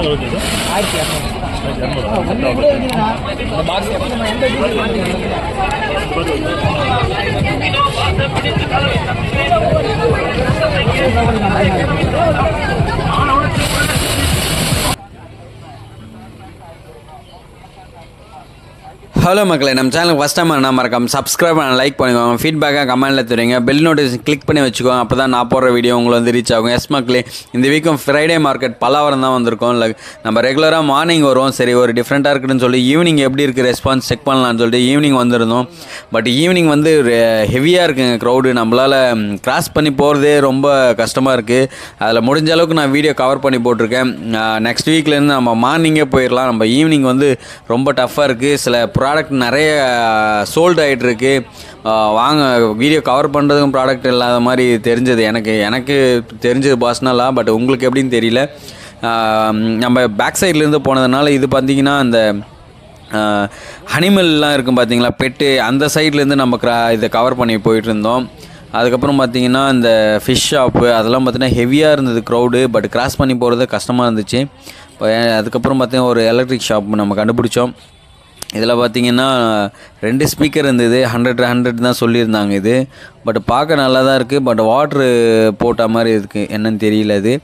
எவ்வளோ வருது இது? ஆயிரத்தி இரநூறு ஆயிரத்தி இரநூறா? ஒன்று கூட இருக்குதுண்ணா இந்த பாக்ஸ் நம்ம எந்த டீட்டெயில் ஹலோ மக்களே நம்ம சேனலுக்கு ஃபஸ்ட் டைம் என்ன மறக்காம சப்ஸ்கிரைப் பண்ண லைக் பண்ணிக்கோங்க. ஃபீட்பேக்காக கமெண்ட்டில் தெரியுங்க. பெல் நோட்டிஃபிகேஷன் கிளிக் பண்ணி வச்சுக்கோங்க. அப்போ தான் நான் போடுற வீடியோ உங்களுக்கு வந்து ரீச் ஆகும். எஸ் மக்களே இந்த வீக்கும் ஃப்ரைடே மார்க்கெட் பலாவரம் தான் வந்திருக்கோம். இல்லை நம்ம ரெகுலராக மார்னிங் வருவோம். சரி ஒரு டிஃப்ரெண்ட்டாக இருக்குதுன்னு சொல்லி ஈவினிங் எப்படி இருக்குது ரெஸ்பான்ஸ் செக் பண்ணலான்னு சொல்லிட்டு ஈவினிங் வந்திருந்தோம். பட் ஈவினிங் வந்து ஹெவியாக இருக்குங்க க்ரௌடு நம்மளால் கிராஸ் பண்ணி போகிறதே ரொம்ப கஷ்டமாக இருக்குது அதில் முடிஞ்ச அளவுக்கு நான் வீடியோ கவர் பண்ணி போட்டிருக்கேன். நெக்ஸ்ட் வீக்லேருந்து நம்ம மார்னிங்கே போயிடலாம் நம்ம ஈவினிங் வந்து ரொம்ப டஃப்பாக இருக்குது சில ப்ரா ப்ராடக்ட் நிறைய சோல்டு ஆகிட்டுருக்கு வாங்க வீடியோ கவர் பண்ணுறதுக்கும் ப்ராடக்ட் இல்லாத மாதிரி தெரிஞ்சது. எனக்கு எனக்கு தெரிஞ்சது பர்சனலாக பட் உங்களுக்கு எப்படின்னு தெரியல. நம்ம பேக் சைட்லேருந்து போனதுனால இது பார்த்தீங்கன்னா அந்த அனிமல்லாம் இருக்கும் பார்த்தீங்களா பெட்டு அந்த சைட்லேருந்து நம்ம க்ரா இதை கவர் பண்ணி போயிட்டு இருந்தோம் அதுக்கப்புறம் பார்த்தீங்கன்னா இந்த ஃபிஷ் ஷாப்பு அதெல்லாம் பார்த்தீங்கன்னா ஹெவியாக இருந்தது க்ரௌடு பட் கிராஸ் பண்ணி போகிறது கஷ்டமாக இருந்துச்சு. இப்போ அதுக்கப்புறம் பார்த்தீங்கன்னா ஒரு எலக்ட்ரிக் ஷாப் நம்ம கண்டுபிடிச்சோம். இதில் பார்த்தீங்கன்னா ரெண்டு ஸ்பீக்கர் இருந்தது. ஹண்ட்ரட் ஹண்ட்ரட் தான் சொல்லியிருந்தாங்க இது. பட் பார்க்க நல்லா தான் இருக்குது பட் வாட்ரு போட்ட மாதிரி இருக்குது என்னன்னு தெரியல இது.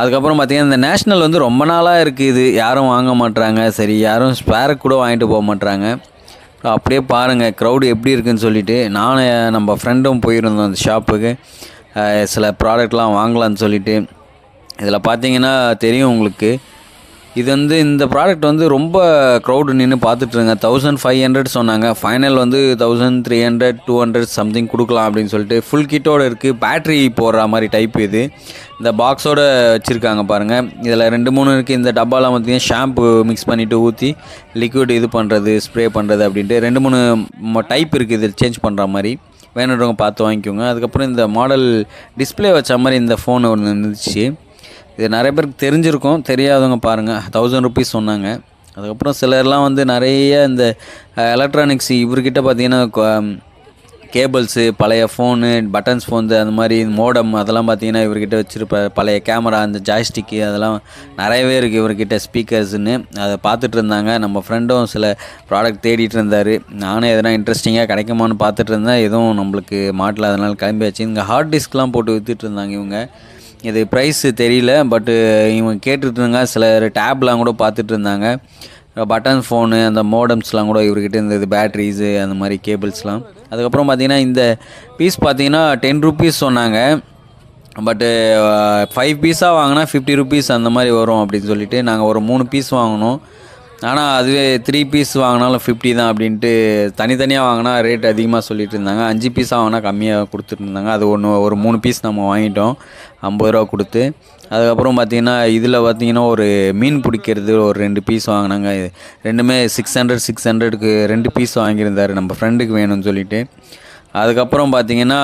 அதுக்கப்புறம் பார்த்தீங்கன்னா இந்த நேஷ்னல் வந்து ரொம்ப நாளாக இருக்குது இது. யாரும் வாங்க மாட்றாங்க. சரி யாரும் ஸ்பேர் கூட வாங்கிட்டு போக மாட்றாங்க. அப்படியே பாருங்கள் க்ரௌடு எப்படி இருக்குன்னு சொல்லிட்டு. நானும் நம்ம ஃப்ரெண்டும் போயிருந்தோம் அந்த ஷாப்புக்கு சில ப்ராடக்ட்லாம் வாங்கலாம்னு சொல்லிட்டு. இதில் பார்த்தீங்கன்னா தெரியும் உங்களுக்கு. இது வந்து இந்த ப்ராடக்ட் வந்து ரொம்ப க்ரௌடு நின்று பார்த்துட்ருங்க தௌசண்ட் ஃபைவ் ஹண்ட்ரட் சொன்னாங்க. ஃபைனல் வந்து thousand three hundred two hundred something கொடுக்கலாம் அப்படின்னு சொல்லிட்டு ஃபுல் கிட்டோடு இருக்குது பேட்ரி போடுற மாதிரி டைப் இது. இந்த பாக்ஸோட வச்சுருக்காங்க பாருங்கள் இதில் ரெண்டு மூணு இருக்குது இந்த டப்பாலாம் பார்த்தீங்கன்னா ஷாம்பு மிக்ஸ் பண்ணிவிட்டு ஊற்றி லிக்விட் இது பண்ணுறது ஸ்ப்ரே பண்ணுறது அப்படின்ட்டு ரெண்டு மூணு டைப் இருக்குது இது சேஞ்ச் பண்ணுற மாதிரி. வேணுன்றவங்க பார்த்து வாங்கிக்கோங்க. அதுக்கப்புறம் இந்த மாடல் டிஸ்ப்ளே வச்ச மாதிரி இந்த ஃபோன் ஒன்று இருந்துச்சு. இது நிறைய பேருக்கு தெரிஞ்சிருக்கும் தெரியாதவங்க பாருங்கள் தௌசண்ட் ருபீஸ் சொன்னாங்க. அதுக்கப்புறம் சிலர்லாம் வந்து நிறைய இந்த எலக்ட்ரானிக்ஸ் இவர்கிட்ட பார்த்தீங்கன்னா கேபிள்ஸு பழைய ஃபோனு பட்டன்ஸ் ஃபோன்ஸு அந்த மாதிரி மோடம் அதெல்லாம் பார்த்தீங்கன்னா இவர்கிட்ட வச்சுருப்ப பழைய கேமரா அந்த ஜாய்ஸ்டிக்கு அதெல்லாம் நிறையவே இருக்குது இவர்கிட்ட ஸ்பீக்கர்ஸ்னு அதை பார்த்துட்டு இருந்தாங்க. நம்ம ஃப்ரெண்டும் சில ப்ராடக்ட் தேடிட்டு இருந்தார். நானும் எதனா இன்ட்ரெஸ்டிங்காக கிடைக்குமான்னு பார்த்துட்டு இருந்தேன். எதுவும் நம்மளுக்கு மாட்டில். அதனால் கிளம்பியாச்சு. இங்கே ஹார்ட் டிஸ்க்லாம் போட்டு விற்றுட்டு இருந்தாங்க இவங்க. இது ப்ரைஸு தெரியல பட்டு இவங்க கேட்டுருந்தாங்க இருந்தாங்க சிலர் டேப்லாம் கூட பார்த்துட்டு இருந்தாங்க பட்டன் ஃபோனு அந்த மோடம்ஸ்லாம் கூட இவர்கிட்ட இருந்தது பேட்ரிஸு அந்த மாதிரி கேபிள்ஸ்லாம் அதுக்கப்புறம் பார்த்தீங்கன்னா இந்த பீஸ் பார்த்தீங்கன்னா டென் ருபீஸ் சொன்னாங்க. பட்டு ஃபைவ் பீஸாக வாங்கினா ஃபிஃப்டி ருபீஸ் அந்த மாதிரி வரும் அப்படின்னு சொல்லிட்டு நாங்கள் ஒரு மூணு பீஸ் வாங்கினோம். ஆனால் அதுவே த்ரீ பீஸ் வாங்கினாலும் ஃபிஃப்டி தான் அப்படின்ட்டு தனித்தனியாக வாங்கினா ரேட் அதிகமாக சொல்லிட்டு இருந்தாங்க. அஞ்சு பீஸாக வாங்கினா கம்மியாக கொடுத்துட்டு இருந்தாங்க. அது ஒன்று ஒரு மூணு பீஸ் நம்ம வாங்கிட்டோம். ஐம்பது ரூபா கொடுத்து. அதுக்கப்புறம் பார்த்தீங்கன்னா இதில் பார்த்தீங்கன்னா ஒரு மீன் பிடிக்கிறது ஒரு ரெண்டு பீஸ் வாங்கினாங்க. ரெண்டுமே சிக்ஸ் ஹண்ட்ரட் சிக்ஸ் ஹண்ட்ரடுக்கு ரெண்டு பீஸ் வாங்கியிருந்தார். நம்ம ஃப்ரெண்டுக்கு வேணும்னு சொல்லிட்டு. அதுக்கப்புறம் பார்த்தீங்கன்னா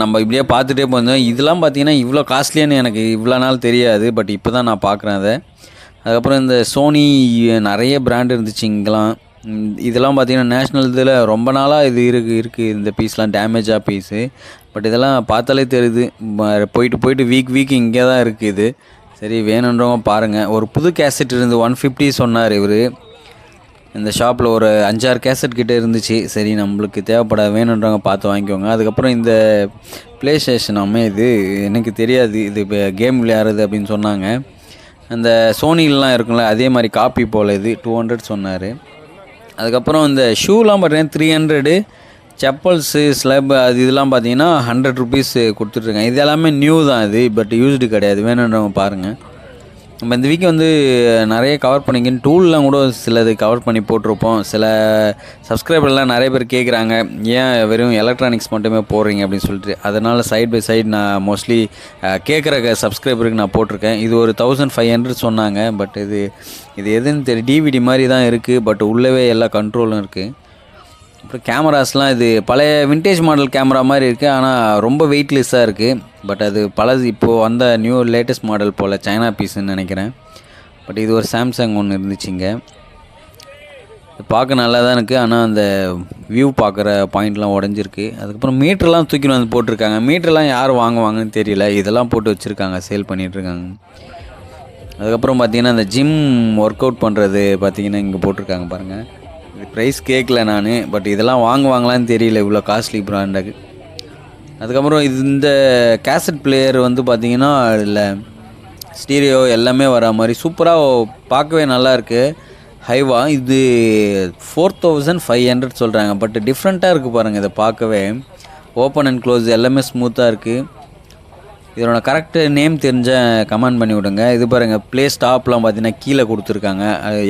நம்ம இப்படியே பார்த்துட்டே போயிருந்தோம் இதெல்லாம் பார்த்தீங்கன்னா இவ்வளோ காஸ்ட்லியான்னு எனக்கு இவ்வளோ நாள் தெரியாது. பட் இப்போ தான் நான் பார்க்குறேன் அதை. அதுக்கப்புறம் இந்த சோனி நிறைய பிராண்ட் இருந்துச்சு இங்கெல்லாம். இதெல்லாம் பார்த்தீங்கன்னா நேஷ்னல் இதில் ரொம்ப நாளாக இது இருக்குது இருக்குது இந்த பீஸ்லாம் டேமேஜாக பீஸு பட் இதெல்லாம் பார்த்தாலே தெரியுது. போயிட்டு போயிட்டு வீக் வீக் இங்கே தான் இருக்குது இது. சரி வேணுன்றவங்க பாருங்கள் ஒரு புது கேசட் இருந்து ஒன் ஃபிஃப்டி சொன்னார் இவர். இந்த ஷாப்பில் ஒரு அஞ்சாறு கேசட் கிட்டே இருந்துச்சு. சரி நம்மளுக்கு தேவைப்பட வேணுன்றவங்க பார்த்து வாங்கிக்கோங்க. அதுக்கப்புறம் இந்த ப்ளே ஸ்டேஷன் அமையுது. எனக்கு தெரியாது இது இப்போ கேம் விளையாடுறது அப்படின்னு சொன்னாங்க. அந்த சோனிலாம் இருக்கும்ல அதே மாதிரி காப்பி போல் இது டூ ஹண்ட்ரட் சொன்னார். அதுக்கப்புறம் இந்த ஷூலாம் பார்த்தீங்கன்னா த்ரீ ஹண்ட்ரடு செப்பல்ஸு ஸ்லப் அது இதெல்லாம் பார்த்தீங்கன்னா ஹண்ட்ரட் ருபீஸ் கொடுத்துட்ருக்காங்க இது எல்லாமே நியூ தான் இது பட் யூஸ்டு கிடையாது. வேணுன்றவங்க பாருங்கள் நம்ம இந்த வீக் வந்து நிறைய கவர் பண்ணிக்கணும் டூல்லாம் கூட சிலது கவர் பண்ணி போட்டிருப்போம். சில சப்ஸ்கிரைபர்லாம் நிறைய பேர் கேட்குறாங்க ஏன் வெறும் எலக்ட்ரானிக்ஸ் மட்டுமே போடுறீங்க? அப்படின்னு சொல்லிட்டு. அதனால் சைட் பை சைடு நான் மோஸ்ட்லி கேட்குற சப்ஸ்கிரைபருக்கு நான் போட்டிருக்கேன். இது ஒரு தௌசண்ட் ஃபைவ் ஹண்ட்ரட் சொன்னாங்க பட் இது இது எதுன்னு தெரியும் டிவிடி மாதிரி தான் இருக்குது பட் உள்ளவே எல்லா கண்ட்ரோலும் இருக்குது அப்புறம் கேமராஸ்லாம் இது பழைய வின்டேஜ் மாடல் கேமரா மாதிரி இருக்குது ஆனால் ரொம்ப வெயிட்லெஸ்ஸாக இருக்குது பட் அது பழசு இப்போது வந்த நியூ லேட்டஸ்ட் மாடல் போல் சைனா பீஸ்ன்னு நினைக்கிறேன். பட் இது ஒரு சாம்சங் ஒன்று இருந்துச்சுங்க. பார்க்க நல்லா தான் இருக்குது ஆனால் அந்த வியூ பார்க்குற பாயிண்ட்லாம் உடஞ்சிருக்கு. அதுக்கப்புறம் மீட்டர்லாம் தூக்கின்னு வந்து போட்டிருக்காங்க. மீட்டர்லாம் யார் வாங்குவாங்கன்னு தெரியல. இதெல்லாம் போட்டு வச்சுருக்காங்க. சேல் பண்ணிகிட்ருக்காங்க அதுக்கப்புறம் பார்த்தீங்கன்னா அந்த ஜிம் ஒர்க் அவுட் பண்ணுறது பார்த்தீங்கன்னா இங்கே போட்டிருக்காங்க பாருங்கள் ப்ரைஸ் கேட்கல நான் பட் இதெல்லாம் வாங்குவாங்களான்னு தெரியல இவ்வளோ காஸ்ட்லி ப்ராண்டுக்கு அதுக்கப்புறம் இது இந்த கேசட் பிளேயர் வந்து பார்த்திங்கன்னா இல்லை ஸ்டீரியோ எல்லாமே வர மாதிரி சூப்பராக பார்க்கவே நல்லாயிருக்கு ஹைவா இது ஃபோர் தௌசண்ட் ஃபைவ் ஹண்ட்ரட் சொல்கிறாங்க பட் டிஃப்ரெண்ட்டாக இருக்குது பாருங்கள் இதை பார்க்கவே. ஓப்பன் அண்ட் க்ளோஸ் எல்லாமே ஸ்மூத்தாக இருக்குது இதனோட கரெக்ட் நேம் தெரிஞ்ச கமெண்ட் பண்ணி விடுங்க. இது பாருங்கள் ப்ளே ஸ்டாப்லாம் பார்த்தீங்கன்னா கீழே கொடுத்துருக்காங்க.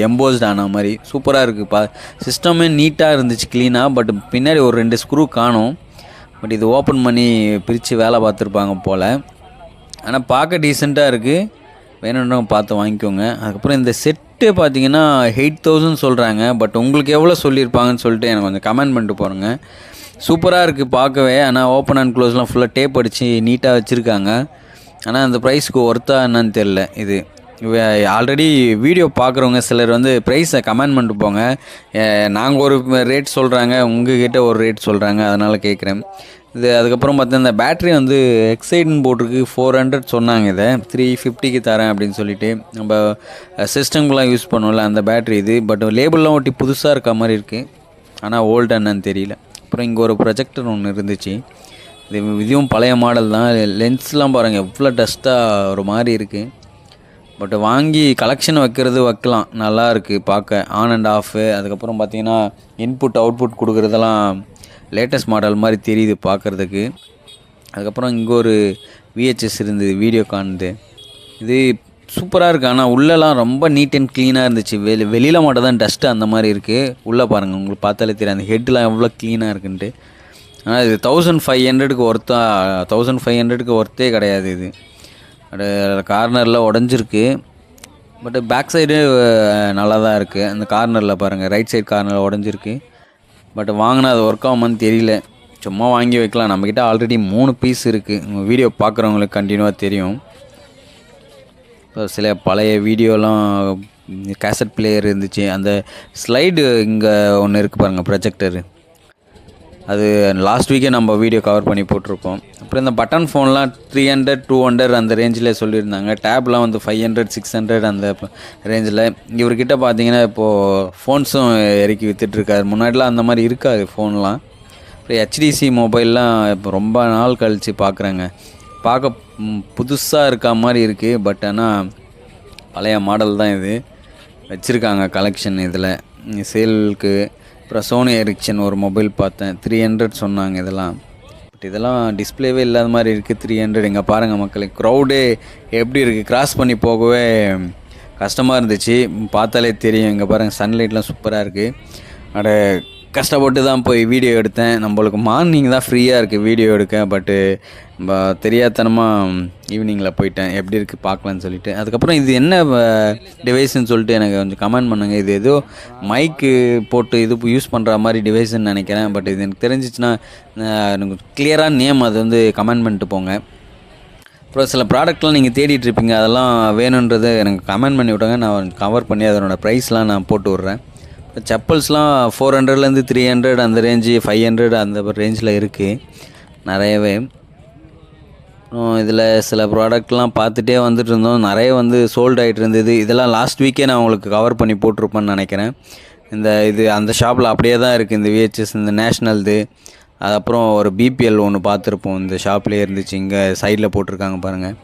எம்போஸ்ட் ஆன மாதிரி. சூப்பராக இருக்குது பா. சிஸ்டமே நீட்டாக இருந்துச்சு க்ளீனாக பட் பின்னாடி ஒரு ரெண்டு ஸ்க்ரூ காணும். பட் இது ஓப்பன் பண்ணி பிரித்து வேலை பார்த்துருப்பாங்க போல். ஆனால் பார்க்க டீசெண்டாக இருக்குது வேணுன்றவங்க பார்த்து வாங்கிக்கோங்க. அதுக்கப்புறம் இந்த செட்டு பார்த்தீங்கன்னா எயிட் தௌசண்ட் சொல்கிறாங்க பட் உங்களுக்கு எவ்வளோ சொல்லியிருப்பாங்கன்னு சொல்லிட்டு எனக்கு கொஞ்சம் கமெண்ட் பண்ணிட்டு போகிறேங்க சூப்பராக இருக்குது பார்க்கவே. ஆனால் ஓப்பன் அண்ட் க்ளோஸ்லாம் ஃபுல்லாக டேப் அடித்து நீட்டாக வச்சுருக்காங்க. ஆனால் அந்த ப்ரைஸ்க்கு ஒர்த்தா என்னன்னு தெரில இது ஆல்ரெடி வீடியோ பார்க்குறவங்க சிலர் வந்து ப்ரைஸை கமெண்ட் பண்ணிட்டு போங்க. நாங்கள் ஒரு ரேட் சொல்கிறாங்க உங்ககிட்ட ஒரு ரேட் சொல்கிறாங்க அதனால் கேட்குறேன் இது அதுக்கப்புறம் பார்த்தா இந்த பேட்ரி வந்து எக்ஸைட்னு போட்டிருக்கு. ஃபோர் ஹண்ட்ரட் சொன்னாங்க இதை. த்ரீ ஃபிஃப்டிக்கு தரேன் அப்படின்னு சொல்லிட்டு. நம்ம சிஸ்டம்குலாம் யூஸ் பண்ணுவோம்ல அந்த பேட்ரி இது. பட் லேபிள்லாம் ஒட்டி புதுசாக இருக்க மாதிரி இருக்குது ஆனால் ஓல்டு என்னன்னு தெரியல. அப்புறம் இங்கே ஒரு ப்ரொஜெக்டர் ஒன்று இருந்துச்சு. இது இதுவும் பழைய மாடல் தான். லென்ஸ்லாம் பாருங்கள் எவ்வளோ டஸ்ட்டாக ஒரு மாதிரி இருக்குது பட் வாங்கி கலெக்ஷன் வைக்கிறது வைக்கலாம். நல்லா இருக்குது பார்க்க. ஆன் அண்ட் ஆஃபு அதுக்கப்புறம் பார்த்தீங்கன்னா இன்புட் அவுட்புட் கொடுக்குறதெல்லாம் லேட்டஸ்ட் மாடல் மாதிரி தெரியுது பார்க்குறதுக்கு. அதுக்கப்புறம் இங்கே ஒரு விஹெச்எஸ் இருந்தது வீடியோ காணுது இது சூப்பராக இருக்குது ஆனால் உள்ளெல்லாம் ரொம்ப நீட் அண்ட் க்ளீனாக இருந்துச்சு. வெளி வெளியில் மட்டும் தான் டஸ்ட்டு அந்த மாதிரி இருக்குது உள்ளே பாருங்கள் உங்களுக்கு பார்த்தாலே தெரியும். அந்த ஹெட்லாம் எவ்வளோ க்ளீனாக இருக்குன்ட்டு. ஆனால் இது தௌசண்ட் ஃபைவ் ஹண்ட்ரடுக்கு ஒர்த்தா தௌசண்ட் ஃபைவ் ஹண்ட்ரடுக்கு ஒர்த்தே கிடையாது இது. கார்னரில் உடஞ்சிருக்கு. பட் பேக் சைடு நல்லா தான் இருக்குது அந்த கார்னரில் பாருங்கள் ரைட் சைடு கார்னரில் உடஞ்சிருக்கு. பட் வாங்கினா அது ஒர்க் ஆகுமான்னு தெரியல. சும்மா வாங்கி வைக்கலாம். நம்மக்கிட்ட ஆல்ரெடி மூணு பீஸ் இருக்குது வீடியோ பார்க்குறவங்களுக்கு கண்டினியூவாக தெரியும். சில பழைய வீடியோலாம் கேசட் பிளேயர் இருந்துச்சு. அந்த ஸ்லைடு இங்கே ஒன்று இருக்குது பாருங்கள் ப்ரொஜெக்டரு அது லாஸ்ட் வீக்கே நம்ம வீடியோ கவர் பண்ணி போட்டிருக்கோம். அப்புறம் இந்த பட்டன் ஃபோன்லாம் த்ரீ ஹண்ட்ரட் டூ ஹண்ட்ரட் அந்த ரேஞ்சில் சொல்லியிருந்தாங்க. டேப்லாம் வந்து ஃபைவ் ஹண்ட்ரட் சிக்ஸ் ஹண்ட்ரட் அந்த ரேஞ்சில் இவர்கிட்ட பார்த்தீங்கன்னா இப்போது ஃபோன்ஸும் இறக்கி விற்றுட்ருக்காரு முன்னாடிலாம் அந்த மாதிரி இருக்காது ஃபோன்லாம் அப்புறம் ஹெச்டிசி மொபைல்லாம் இப்போ ரொம்ப நாள் கழித்து பார்க்குறேங்க. பார்க்க புதுசாக இருக்க மாதிரி இருக்குது பட் ஆனால் பழைய மாடல் தான் இது. வச்சுருக்காங்க கலெக்ஷன் இதில். சேலுக்கு அப்புறம் சோனி எரிக்சன் ஒரு மொபைல் பார்த்தேன். த்ரீ ஹண்ட்ரட் சொன்னாங்க இதெல்லாம். பட் இதெல்லாம் டிஸ்பிளேவே இல்லாத மாதிரி இருக்குது த்ரீ ஹண்ட்ரட் இங்கே பாருங்கள் மக்களே க்ரௌடே எப்படி இருக்குது கிராஸ் பண்ணி போகவே கஷ்டமாக இருந்துச்சு. பார்த்தாலே தெரியும். இங்கே பாருங்கள் சன்லைட்லாம் சூப்பராக இருக்குது அட கஷ்டப்பட்டு தான் போய் வீடியோ எடுத்தேன். நம்மளுக்கு மார்னிங் தான் ஃப்ரீயாக இருக்குது வீடியோ எடுக்க பட்டு தெரியாதனமாக ஈவினிங்கில் போயிட்டேன். எப்படி இருக்குது பார்க்கலான்னு சொல்லிட்டு. அதுக்கப்புறம் இது என்ன டிவைஸ்ன்னு சொல்லிட்டு எனக்கு கொஞ்சம் கமெண்ட் பண்ணுங்கள் இது ஏதோ மைக்கு போட்டு இது யூஸ் பண்ணுற மாதிரி டிவைஸ்ன்னு நினைக்கிறேன். பட் இது எனக்கு தெரிஞ்சிச்சுன்னா எனக்கு கிளியராக நேம் அது வந்து கமெண்ட் பண்ணிட்டு போங்க. அப்புறம் சில ப்ராடக்ட்லாம் நீங்கள் தேடிட்டு இருப்பீங்க. அதெல்லாம் வேணுன்றது எனக்கு கமெண்ட் பண்ணி விடுங்க. நான் கவர் பண்ணி அதனோட ப்ரைஸ்லாம் நான் போட்டு விட்றேன். செப்பல்ஸ்லாம் ஃபோர் ஹண்ட்ரட்லேருந்து த்ரீ ஹண்ட்ரட் அந்த ரேஞ்சு ஃபைவ் ஹண்ட்ரட் அந்த ரேஞ்சில் இருக்குது நிறையவே. இதில் சில ப்ராடக்ட்லாம் பார்த்துட்டே வந்துட்டு இருந்தோம். நிறைய வந்து சோல்ட் ஆகிட்டு இருந்தது. இதெல்லாம் லாஸ்ட் வீக்கே நான் உங்களுக்கு கவர் பண்ணி போட்டிருப்பேன்னு நினைக்கிறேன். இந்த இது அந்த ஷாப்பில் அப்படியே தான் இருக்குது இந்த விஹெச்எஸ் இந்த நேஷ்னல்து அதுக்கப்புறம் ஒரு பிபிஎல் ஒன்று பார்த்துருப்போம். இந்த ஷாப்லேயே இருந்துச்சு. இங்கே சைடில் போட்டிருக்காங்க பாருங்கள்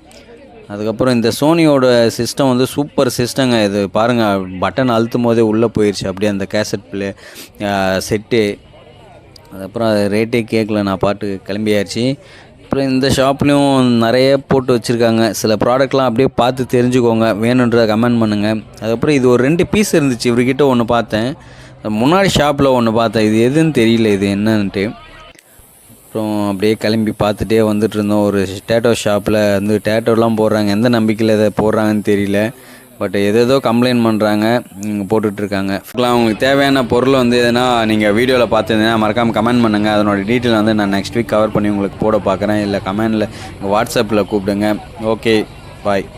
அதுக்கப்புறம் இந்த சோனியோட சிஸ்டம் வந்து சூப்பர் சிஸ்டங்க இது பாருங்கள் பட்டன் அழுத்தும் போதே உள்ளே போயிடுச்சு அப்படியே அந்த கேசட் பிளே செட்டு அதுக்கப்புறம் அது ரேட்டே கேட்கல நான் பாட்டு கிளம்பியாச்சு. அப்புறம் இந்த ஷாப்லேயும் நிறைய போட்டு வச்சுருக்காங்க. சில ப்ராடக்ட்லாம் அப்படியே பார்த்து தெரிஞ்சுக்கோங்க. வேணுன்றதை கமெண்ட் பண்ணுங்கள் அதுக்கப்புறம் இது ஒரு ரெண்டு பீஸ் இருந்துச்சு. இவர்கிட்ட ஒன்று பார்த்தேன். முன்னாடி ஷாப்பில் ஒன்று பார்த்தேன். இது எதுன்னு தெரியல இது என்னன்ட்டு. அப்புறம் அப்படியே கிளம்பி பார்த்துட்டே வந்துட்டு இருந்தோம் ஒரு டேட்டோ ஷாப்பில் வந்து டேட்டோலாம் போடுறாங்க. எந்த நம்பிக்கையில் இதை போடுறாங்கன்னு தெரியல. பட் எதேதோ கம்ப்ளைண்ட் பண்ணுறாங்க போட்டுட்ருக்காங்க. அவங்களுக்கு தேவையான பொருள் வந்து எதுனா நீங்கள் வீடியோவில் பார்த்துருந்தீங்கன்னா மறக்காமல் கமெண்ட் பண்ணுங்கள் அதனோட டீட்டெயில் வந்து நான் நெக்ஸ்ட் வீக் கவர் பண்ணி உங்களுக்கு போட பார்க்குறேன். இல்லை கமெண்டில் வாட்ஸ்அப்பில் கூப்பிடுங்க. Okay bye